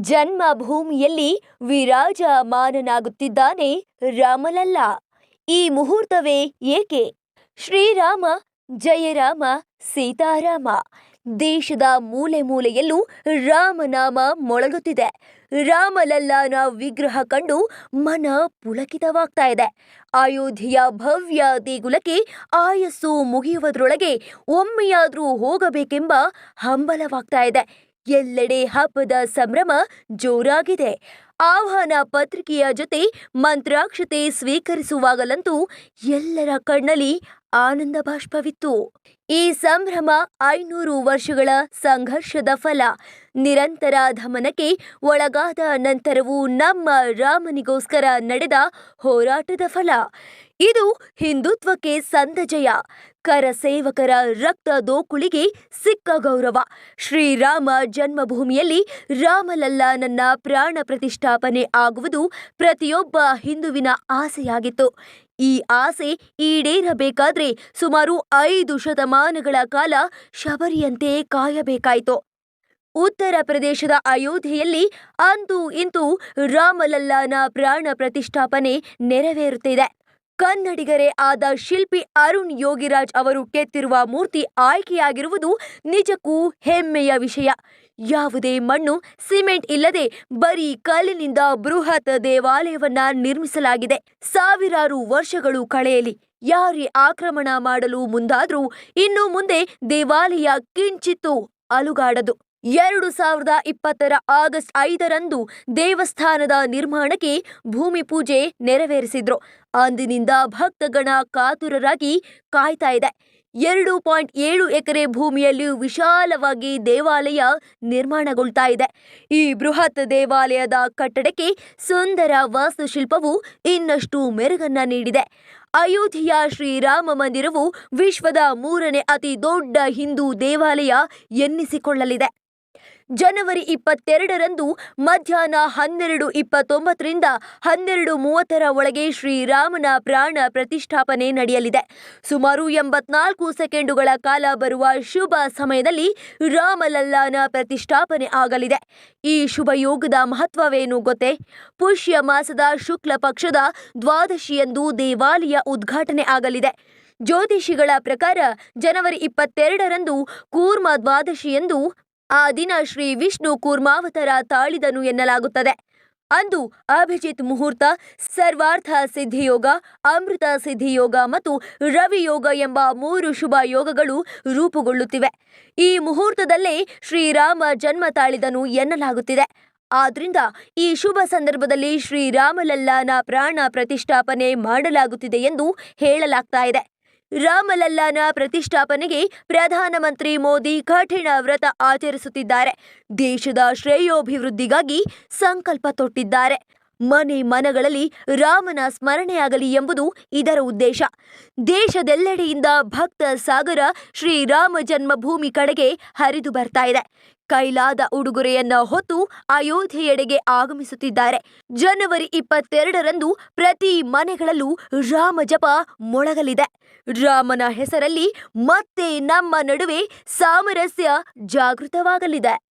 ಜನ್ಮಭೂಮಿಯಲ್ಲಿ ವಿರಾಜಮಾನನಾಗುತ್ತಿದ್ದಾನೆ ರಾಮಲಲ್ಲ. ಈ ಮುಹೂರ್ತವೇ ಏಕೆ? ಶ್ರೀರಾಮ, ಜಯರಾಮ, ಸೀತಾರಾಮ. ದೇಶದ ಮೂಲೆ ಮೂಲೆಯಲ್ಲೂ ರಾಮನಾಮ ಮೊಳಗುತ್ತಿದೆ. ರಾಮಲಲ್ಲಾನ ವಿಗ್ರಹ ಕಂಡು ಮನ ಪುಳಕಿತವಾಗ್ತಾ ಇದೆ. ಅಯೋಧ್ಯೆಯ ಭವ್ಯ ದೇಗುಲಕ್ಕೆ ಆಯಸ್ಸು ಮುಗಿಯುವುದರೊಳಗೆ ಒಮ್ಮೆಯಾದರೂ ಹೋಗಬೇಕೆಂಬ ಹಂಬಲವಾಗ್ತಾ ಇದೆ. ಎಲ್ಲೆಡೆ ಹಬ್ಬದ ಸಂಭ್ರಮ ಜೋರಾಗಿದೆ. ಆಹ್ವಾನ ಪತ್ರಿಕೆಯ ಜೊತೆ ಮಂತ್ರಾಕ್ಷತೆ ಸ್ವೀಕರಿಸುವಾಗಲಂತೂ ಎಲ್ಲರ ಕಣ್ಣಲ್ಲಿ ಆನಂದ ಬಾಷ್ಪವಿತ್ತು. ಈ ಸಂಭ್ರಮ ಐನೂರು ವರ್ಷಗಳ ಸಂಘರ್ಷದ ಫಲ. ನಿರಂತರ ಧಮನಕ್ಕೆ ಒಳಗಾದ ನಂತರವೂ ನಮ್ಮ ರಾಮನಿಗೋಸ್ಕರ ನಡೆದ ಹೋರಾಟದ ಫಲ. ಇದು ಹಿಂದುತ್ವಕ್ಕೆ ಸಂದ ಜಯ ಕರಸೇವಕರ ರಕ್ತ ದೋಕುಳಿಗೆ ಸಿಕ್ಕ ಗೌರವ. ಶ್ರೀರಾಮ ಜನ್ಮಭೂಮಿಯಲ್ಲಿ ರಾಮಲಲ್ಲಾನನ್ನ ಪ್ರಾಣ ಪ್ರತಿಷ್ಠಾಪನೆ ಆಗುವುದು ಪ್ರತಿಯೊಬ್ಬ ಹಿಂದುವಿನ ಆಸೆಯಾಗಿತ್ತು. ಈ ಆಸೆ ಈಡೇರಬೇಕಾದ್ರೆ ಸುಮಾರು ಐದು ಶತಮಾನಗಳ ಕಾಲ ಶಬರಿಯಂತೆ ಕಾಯಬೇಕಾಯಿತು. ಉತ್ತರ ಪ್ರದೇಶದ ಅಯೋಧ್ಯೆಯಲ್ಲಿ ಅಂತೂ ಇಂತೂ ರಾಮಲಲ್ಲಾನ ಪ್ರಾಣ ಪ್ರತಿಷ್ಠಾಪನೆ ನೆರವೇರುತ್ತಿದೆ. ಕನ್ನಡಿಗರೇ ಆದ ಶಿಲ್ಪಿ ಅರುಣ್ ಯೋಗಿರಾಜ್ ಅವರು ಕೆತ್ತಿರುವ ಮೂರ್ತಿ ಆಯ್ಕೆಯಾಗಿರುವುದು ನಿಜಕ್ಕೂ ಹೆಮ್ಮೆಯ ವಿಷಯ. ಯಾವುದೇ ಮಣ್ಣು, ಸಿಮೆಂಟ್ ಇಲ್ಲದೆ ಬರೀ ಕಲ್ಲಿನಿಂದ ಬೃಹತ್ ದೇವಾಲಯವನ್ನ ನಿರ್ಮಿಸಲಾಗಿದೆ. ಸಾವಿರಾರು ವರ್ಷಗಳು ಕಳೆಯಲಿ. ಯಾರೇ ಆಕ್ರಮಣ ಮಾಡಲು ಮುಂದಾದ್ರೂ ಇನ್ನು ಮುಂದೆ ದೇವಾಲಯ ಕಿಂಚಿತ್ತು ಅಲುಗಾಡದು. ಎರಡು ಸಾವಿರದ ಇಪ್ಪತ್ತರ ಆಗಸ್ಟ್ ಐದರಂದು ದೇವಸ್ಥಾನದ ನಿರ್ಮಾಣಕ್ಕೆ ಭೂಮಿ ಪೂಜೆ ನೆರವೇರಿಸಿದ್ರು. ಅಂದಿನಿಂದ ಭಕ್ತಗಣ ಕಾತುರರಾಗಿ ಕಾಯ್ತಾ ಇದೆ. ಎರಡು ಪಾಯಿಂಟ್ ಏಳು ಎಕರೆ ಭೂಮಿಯಲ್ಲಿ ವಿಶಾಲವಾಗಿ ದೇವಾಲಯ ನಿರ್ಮಾಣಗೊಳ್ತಾ ಇದೆ. ಈ ಬೃಹತ್ ದೇವಾಲಯದ ಕಟ್ಟಡಕ್ಕೆ ಸುಂದರ ವಾಸ್ತುಶಿಲ್ಪವು ಇನ್ನಷ್ಟು ಮೆರುಗನ್ನ ನೀಡಿದೆ. ಅಯೋಧ್ಯೆಯ ಶ್ರೀರಾಮ ಮಂದಿರವು ವಿಶ್ವದ ಮೂರನೇ ಅತಿ ದೊಡ್ಡ ಹಿಂದೂ ದೇವಾಲಯ ಎನ್ನಿಸಿಕೊಳ್ಳಲಿದೆ. ಜನವರಿ ಇಪ್ಪತ್ತೆರಡರಂದು ಮಧ್ಯಾಹ್ನ ಹನ್ನೆರಡು ಇಪ್ಪತ್ತೊಂಬತ್ತರಿಂದ ಹನ್ನೆರಡು ಮೂವತ್ತರ ಒಳಗೆ ಶ್ರೀರಾಮನ ಪ್ರಾಣ ಪ್ರತಿಷ್ಠಾಪನೆ ನಡೆಯಲಿದೆ. ಸುಮಾರು ಎಂಬತ್ನಾಲ್ಕು ಸೆಕೆಂಡುಗಳ ಕಾಲ ಬರುವ ಶುಭ ಸಮಯದಲ್ಲಿ ರಾಮಲಲ್ಲಾನ ಪ್ರತಿಷ್ಠಾಪನೆ ಆಗಲಿದೆ. ಈ ಶುಭ ಯೋಗದ ಮಹತ್ವವೇನು ಗೊತ್ತೇ? ಪುಷ್ಯ ಮಾಸದ ಶುಕ್ಲ ಪಕ್ಷದ ದ್ವಾದಶಿಯಂದು ದೇವಾಲಯ ಉದ್ಘಾಟನೆ ಆಗಲಿದೆ. ಜ್ಯೋತಿಷಿಗಳ ಪ್ರಕಾರ ಜನವರಿ ಇಪ್ಪತ್ತೆರಡರಂದು ಕೂರ್ಮ ದ್ವಾದಶಿಯಂದು ಆ ದಿನ ಶ್ರೀ ವಿಷ್ಣು ಕೂರ್ಮಾವತಾರ ತಾಳಿದನು ಎನ್ನಲಾಗುತ್ತದೆ. ಅಂದು ಅಭಿಜಿತ್ ಮುಹೂರ್ತ, ಸರ್ವಾರ್ಥ ಸಿದ್ಧಿಯೋಗ, ಅಮೃತ ಸಿದ್ಧಿಯೋಗ ಮತ್ತು ರವಿಯೋಗ ಎಂಬ ಮೂರು ಶುಭ ಯೋಗಗಳು ರೂಪುಗೊಳ್ಳುತ್ತಿವೆ. ಈ ಮುಹೂರ್ತದಲ್ಲೇ ಶ್ರೀರಾಮ ಜನ್ಮ ತಾಳಿದನು ಎನ್ನಲಾಗುತ್ತಿದೆ. ಆದ್ರಿಂದ ಈ ಶುಭ ಸಂದರ್ಭದಲ್ಲಿ ಶ್ರೀರಾಮಲಲ್ಲಾನ ಪ್ರಾಣ ಪ್ರತಿಷ್ಠಾಪನೆ ಮಾಡಲಾಗುತ್ತಿದೆ ಎಂದು ಹೇಳಲಾಗ್ತಾ ಇದೆ. ರಾಮಲಲ್ಲಾನ ಪ್ರತಿಷ್ಠಾಪನೆಗೆ ಪ್ರಧಾನಮಂತ್ರಿ ಮೋದಿ ಕಠಿಣ ವ್ರತ ಆಚರಿಸುತ್ತಿದ್ದಾರೆ. ದೇಶದ ಶ್ರೇಯೋಭಿವೃದ್ಧಿಗಾಗಿ ಸಂಕಲ್ಪ ತೊಟ್ಟಿದ್ದಾರೆ. ಮನೆ ಮನಗಳಲ್ಲಿ ರಾಮನ ಸ್ಮರಣೆಯಾಗಲಿ ಎಂಬುದು ಇದರ ಉದ್ದೇಶ. ದೇಶದೆಲ್ಲೆಡೆಯಿಂದ ಭಕ್ತ ಸಾಗರ ಶ್ರೀರಾಮ ಜನ್ಮಭೂಮಿ ಕಡೆಗೆ ಹರಿದು ಬರ್ತಾ ಇದೆ. ಕೈಲಾದ ಉಡುಗೊರೆಯನ್ನ ಹೊತ್ತು ಅಯೋಧ್ಯೆಯೆಡೆಗೆ ಆಗಮಿಸುತ್ತಿದ್ದಾರೆ. ಜನವರಿ ಇಪ್ಪತ್ತೆರಡರಂದು ಪ್ರತಿ ಮನೆಗಳಲ್ಲೂ ರಾಮ ಜಪ ಮೊಳಗಲಿದೆ. ರಾಮನ ಹೆಸರಲ್ಲಿ ಮತ್ತೆ ನಮ್ಮ ನಡುವೆ ಸಾಮರಸ್ಯ ಜಾಗೃತವಾಗಲಿದೆ.